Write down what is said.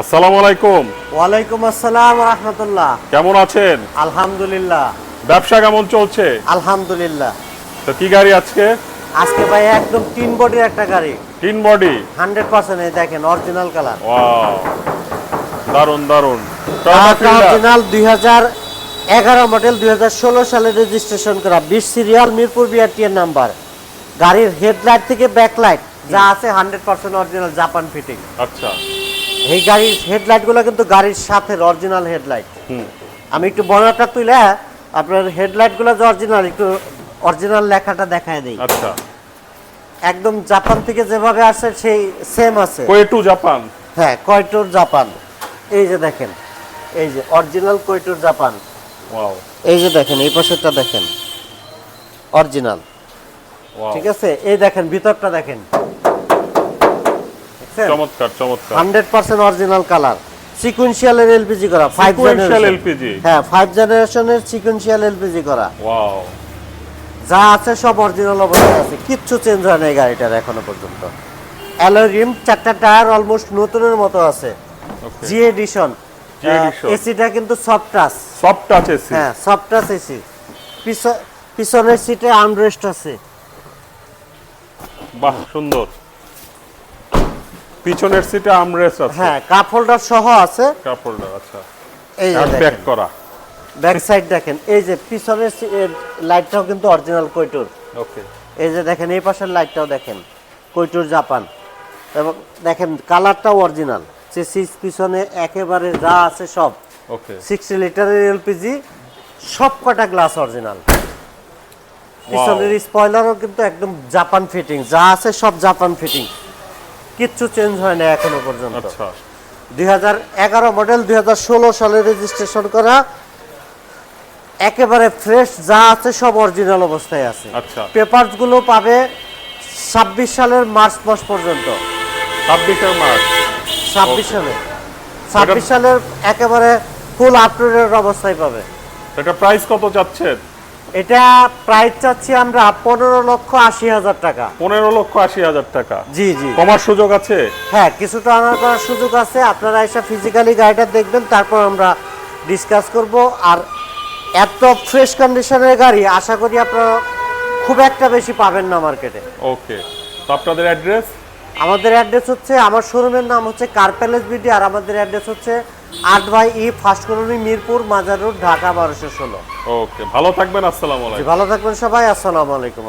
আসসালামু আলাইকুম। ওয়ালাইকুম আসসালাম রহমতুল্লাহ। কেমন আছেন? আলহামদুলিল্লাহ। ব্যবসা কেমন চলছে? আলহামদুলিল্লাহ। তো কি গাড়ি আজকে? আজকে ভাই একদম তিন বডির একটা গাড়ি। তিন বডি? হান্ড্রেড পার্সেন্ট দেখেন অরিজিনাল কালার। ওয়াও। দারুণ দারুণ টয়োটা অরিজিনাল দুই হাজার এগারো মডেল দুই হাজার ষোলো সালে রেজিস্ট্রেশন করা বিশ সিরিয়াল মিরপুর বিআরটিএর নাম্বার গাড়ির হেডলাইট থেকে ব্যাকলাইট যা আছে hundred percent original Japan fitting আচ্ছা। এই গাড়ির হেডলাইটগুলো কিন্তু গাড়ির সাথে অরিজিনাল হেডলাইট আমি একটু বড়টা তুলে আপনার হেডলাইটগুলো যে অরিজিনাল একটু অরিজিনাল লেখাটা দেখায় দিই। আচ্ছা। একদম জাপান থেকে যেভাবে আসে সেই সেম আছে। কোয়েটু জাপান? হ্যাঁ কয়টোর জাপান? এই যে দেখেন এই যে অরিজিনাল কয়টোর জাপান? ওয়াও। এই যে দেখেন এই পাশেরটা দেখেন। Original wow. ঠিক আছে? এই দেখেন ভিতরটা দেখেন। চমৎকার চমৎকার। Hundred percent original colour. সিকুয়েন্সিয়ালের LPG করা ফাইভ Sequential LPG? হ্যাঁ ফাইভ জেনারেশনের সিকুয়েন্সিয়াল এলপিজি করা। ওয়াও যা আছে সব অরিজিনাল অবস্থায় আছে কিচ্ছু চেঞ্জ হয় না এই গাড়িটার এখনও পর্যন্ত। অ্যালয় রিম চারটা টায়ার অলমোস্ট নতুনের মতো আছে। জি এডিশন এসিটা কিন্তু soft touch soft touch AC হ্যাঁ সফট টাচ এসি পিছনের সিটে আর্মরেস্ট আছে। বাহ সুন্দর। পিছনের সিটে আমরেস্ট আছে। হ্যাঁ কাপ হোল্ডার সহ আছে। কাপ হোল্ডার আচ্ছা। এই ব্যাক করা। ব্যাক সাইড দেখেন। এই যে পিছনের লাইটটাও কিন্তু অরিজিনাল কৈটুর। ওকে এই যে দেখেন এই পাশের লাইটটাও দেখেন কৈটুর জাপান। এবং দেখেন কালারটাও অরিজিনাল সে সিক্স পিছনে একেবারে যা আছে সব। ওকে সিক্সটি লিটারের এলপিজি সব কটা গ্লাস অরিজিনাল পিছনের স্পয়লারও কিন্তু একদম জাপান ফিটিং যা আছে সব জাপান ফিটিং কিচ্ছু চেঞ্জ হয় না এখনও পর্যন্ত। আচ্ছা। দুই হাজার এগারো মডেল দুই সালে রেজিস্ট্রেশন করা একেবারে ফ্রেশ যা আছে সব অরিজিনাল অবস্থায় আছে। আচ্ছা। পেপারসগুলো পাবে ছাব্বিশ সালের মার্চ মাস পর্যন্ত। ছাব্বিশের মার্চ। ছাব্বিশ সালে। ছাব্বিশ সালের একেবারে ফুল আপটুডেট অবস্থায় পাবে। এটা প্রাইস কত চাচ্ছেন এটা প্রাইস চাচ্ছি আমরা পনেরো লক্ষ আশি হাজার টাকা। পনেরো লক্ষ আশি হাজার টাকা। জি জি। কমার সুযোগ আছে? হ্যাঁ কিছুটা আনার করার সুযোগ আছে। আপনারা এসে ফিজিক্যালি গাড়িটা দেখবেন তারপর আমরা ডিসকাস করব। আর এত ফ্রেশ কন্ডিশনের গাড়ি আশা করি আপনারা খুব একটা বেশি পাবেন না মার্কেটে ওকে তো আপনাদের অ্যাড্রেস আমাদের অ্যাড্রেস হচ্ছে আমার শোরুমের নাম হচ্ছে কার প্যালেস বিডি আর আমাদের অ্যাড্রেস হচ্ছে আট by E first colony Mirpur Mazar road Dhaka বারোশো ষোলো। ওকে ভালো থাকবেন আসসালাম ভালো থাকবেন সবাই আসসালামু আলাইকুম।